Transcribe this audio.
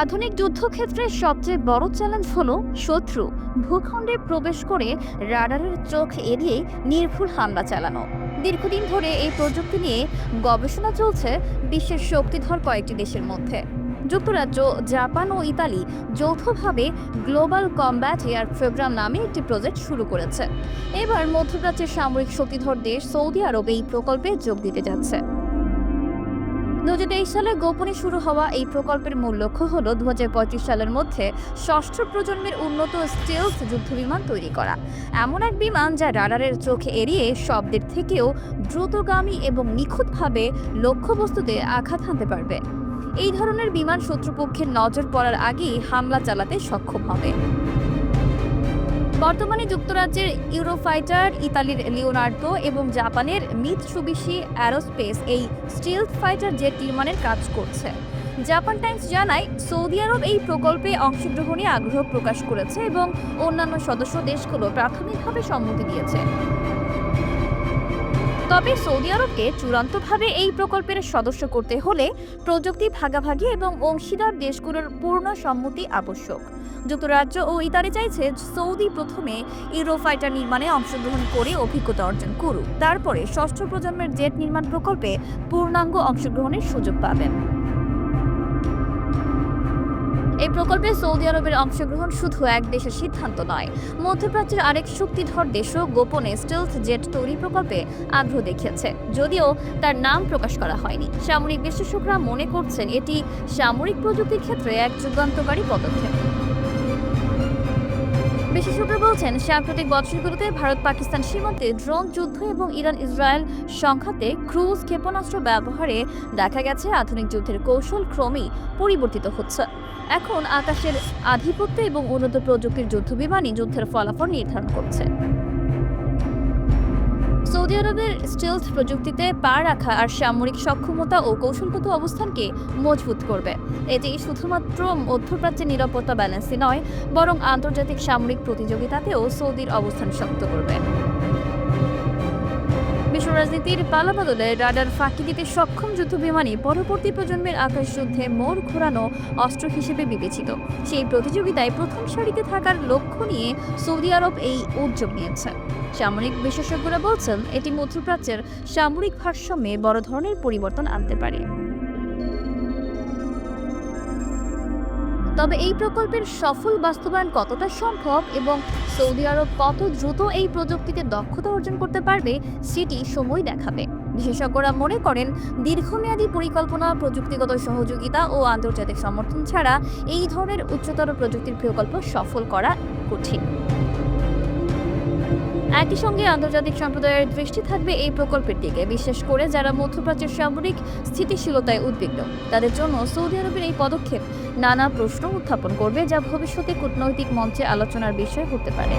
আধুনিক যুদ্ধক্ষেত্রে সবচেয়ে বড় চ্যালেঞ্জ হলো শত্রু। ভূখণ্ডে প্রবেশ করে রাডারের চোখ এড়িয়ে নির্ভুল হামলা চালানো। দীর্ঘদিন ধরে এই প্রযুক্তি নিয়ে গবেষণা চলছে বিশ্বের শক্তিধর কয়েকটি দেশের মধ্যে। যুক্তরাজ্য, জাপান ও ইতালি যৌথভাবে গ্লোবাল কমব্যাট এয়ার প্রোগ্রাম নামে একটি প্রজেক্ট শুরু করেছে। এবার মধ্যপ্রাচ্যের সামরিক শক্তিধর দেশ সৌদি আরব এই প্রকল্পে যোগ দিতে যাচ্ছে। দু হাজার তেইশ সালে গোপনে শুরু হওয়া এই প্রকল্পের মূল লক্ষ্য হল দু সালের মধ্যে ষষ্ঠ প্রজন্মের উন্নত স্টেলথ যুদ্ধবিমান তৈরি করা। এমন এক বিমান যা রাডারের চোখে এড়িয়ে শব্দের থেকেও দ্রুতগামী এবং নিখুঁতভাবে লক্ষ্যবস্তুতে আঘাত হানতে পারবে। এই ধরনের বিমান শত্রুপক্ষের নজর পড়ার আগেই হামলা চালাতে সক্ষম হবে। বর্তমানে যুক্তরাজ্যের ইউরোফাইটার ইতালির লিওনার্দো এবং জাপানের মিৎসুবিশি অ্যারোস্পেস এই স্টিল ফাইটার জেট নির্মাণের কাজ করছে। জাপান টাইমস জানায়, সৌদি আরব এই প্রকল্পে অংশগ্রহণে আগ্রহ প্রকাশ করেছে এবং অন্যান্য সদস্য দেশগুলো প্রাথমিকভাবে সম্মতি দিয়েছে। তবে সৌদি আরবকে চূড়ান্তভাবে এই প্রকল্পের সদস্য করতে হলে প্রযুক্তি ভাগাভাগি এবং অংশীদার দেশগুলোর পূর্ণ সম্মতি আবশ্যক। যুক্তরাজ্য ও ইতালি চাইছে সৌদি প্রথমে ইউরো ফাইটার নির্মাণে অংশগ্রহণ করে অভিজ্ঞতা অর্জন করুক। তারপরে ষষ্ঠ প্রজন্মের জেট নির্মাণ প্রকল্পে পূর্ণাঙ্গ অংশগ্রহণের সুযোগ পাবেন। এই প্রকল্পে সৌদি আরবের অংশগ্রহণ শুধু এক দেশের সিদ্ধান্ত নয়। মধ্যপ্রাচ্যের আরেক শক্তিধর দেশও গোপনে স্টেলথ জেট তৈরি প্রকল্পে আগ্রহ দেখিয়েছে। যদিও তার নাম প্রকাশ করা হয়নি। সামরিক বিশ্লেষকরা মনে করছেন এটি সামরিক প্রযুক্তির ক্ষেত্রে এক যুগান্তকারী পদক্ষেপ। বিশেষজ্ঞরা বলছেন সাম্প্রতিক বছরগুলোতে ভারত পাকিস্তান সীমান্তে ড্রোন যুদ্ধ এবং ইরান ইসরায়েল সংঘাতে ক্রুজ ক্ষেপণাস্ত্র ব্যবহারে দেখা গেছে আধুনিক যুদ্ধের কৌশল ক্রমেই পরিবর্তিত হচ্ছে। এখন আকাশের আধিপত্য এবং উন্নত প্রযুক্তির যুদ্ধবিমানই যুদ্ধের ফলাফল নির্ধারণ করছে। সৌদি আরবের স্টিলথ প্রযুক্তিতে পা রাখা আর সামরিক সক্ষমতা ও কৌশলগত অবস্থানকে মজবুত করবে। এটি শুধুমাত্র মধ্যপ্রাচ্যের নিরাপত্তা ব্যালেন্সই নয়, বরং আন্তর্জাতিক সামরিক প্রতিযোগিতাতেও সৌদির অবস্থান শক্ত করবে। বিশ্ব রাজনীতির পালাবদলে রাডার ফাঁকি দিতে সক্ষম যুদ্ধবিমানই পরবর্তী প্রজন্মের আকাশ যুদ্ধে মোড় ঘোরানো অস্ত্র হিসেবে বিবেচিত। সেই প্রতিযোগিতায় প্রথম সারিতে থাকার লক্ষ্য নিয়ে সৌদি আরব এই উদ্যোগ নিয়েছে। সামরিক বিশেষজ্ঞরা বলছেন, এটি মধ্যপ্রাচ্যের সামরিক ভারসাম্যে বড় ধরনের পরিবর্তন আনতে পারে। তবে এই প্রকল্পের সফল বাস্তবায়ন কতটা সম্ভব এবং সৌদি আরব কত দ্রুত এই প্রযুক্তিতে দক্ষতা অর্জন করতে পারবে, সেটি সময় দেখাবে। বিশেষজ্ঞরা মনে করেন, দীর্ঘমেয়াদী পরিকল্পনা, প্রযুক্তিগত সহযোগিতা ও আন্তর্জাতিক সমর্থন ছাড়া এই ধরনের উচ্চতর প্রযুক্তির প্রকল্প সফল করা কঠিন। একই সঙ্গে আন্তর্জাতিক সম্প্রদায়ের দৃষ্টি থাকবে এই প্রকল্পের দিকে, বিশেষ করে যারা মধ্যপ্রাচ্যের সামরিক স্থিতিশীলতায় উদ্বিগ্ন। তাদের জন্য সৌদি আরবের এই পদক্ষেপ নানা প্রশ্ন উত্থাপন করবে যা ভবিষ্যতে কূটনৈতিক মঞ্চে আলোচনার বিষয় হতে পারে।